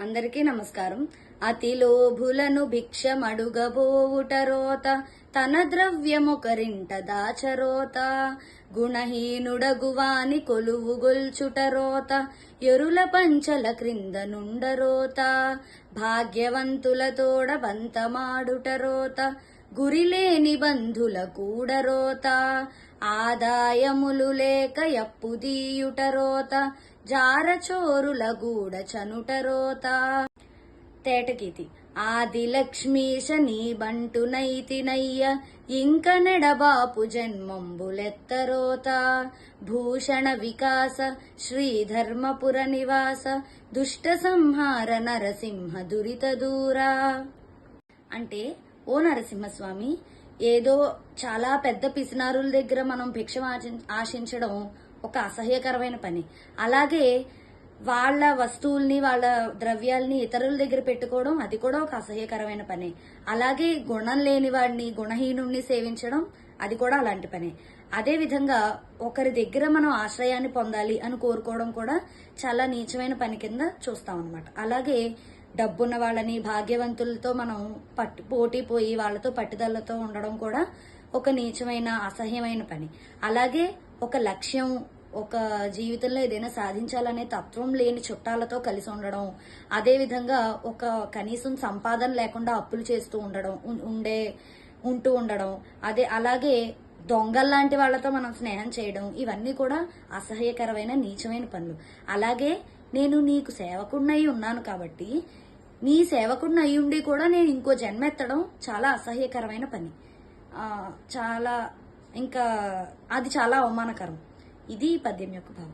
అందరికీ నమస్కారం. అతి లోభులను భిక్షమడుగబోవుట రోత తన ద్రవ్యమొకరింట దాచరోత. గుణహీనుడగువాని కొలువు ఎరుల పంచల క్రింద నుండరోత. భాగ్యవంతులతోడ బంతమాడుట రోత గురిలేని బంధుల కూడరోత ఆదాయములు లేక ఎప్పుదీయుటరోత జారచోరుల గూడ చనుటరోత తేటకితి ఆది లక్ష్మీశ నీ బంటునైతినయ్య ఇంక నెడబాపు జన్మంబులెత్తరోత భూషణ వికాస శ్రీధర్మపుర నివాస దుష్ట సంహార నరసింహ దురిత దూరా. అంటే ఓ నరసింహస్వామి ఏదో చాలా పెద్ద పిసినారుల దగ్గర మనం భిక్ష ఆశిం- ఆశించడం ఒక అసహ్యకరమైన పని. అలాగే వాళ్ళ వస్తువుల్ని వాళ్ళ ద్రవ్యాల్ని ఇతరుల దగ్గర పెట్టుకోవడం అది కూడా ఒక అసహ్యకరమైన పని. అలాగే గుణం లేని వాడిని గుణహీనుణ్ణి సేవించడం అది కూడా అలాంటి పని. అదే విధంగా ఒకరి దగ్గర మనం ఆశ్రయాన్ని పొందాలి అని కోరుకోవడం కూడా చాలా నీచమైన పని కింద చూస్తాం అనమాట అలాగే డబ్బున్న వాళ్ళని భాగ్యవంతులతో మనం పట్టు పోటీ పోయి వాళ్ళతో పట్టుదలతో ఉండడం కూడా ఒక నీచమైన అసహ్యమైన పని. అలాగే ఒక లక్ష్యం ఒక జీవితంలో ఏదైనా సాధించాలనే తత్వం లేని చుట్టాలతో కలిసి ఉండడం అదే విధంగా ఒక కనీసం సంపాదన లేకుండా అప్పులు చేస్తూ ఉండడం ఉండే ఉంటూ ఉండడం అదే అలాగే దొంగల్లాంటి వాళ్ళతో మనం స్నేహం చేయడం ఇవన్నీ కూడా అసహ్యకరమైన నీచమైన పనులు. అలాగే నేను నీకు సేవకుడినై ఉన్నాను కాబట్టి నీ సేవకుడిని అయ్యుండి ఉండి కూడా నేను ఇంకో జన్మ ఎత్తడం చాలా అసహ్యకరమైన పని. చాలా ఇంకా అది చాలా అవమానకరం. ఇది పద్యం యొక్క భావం.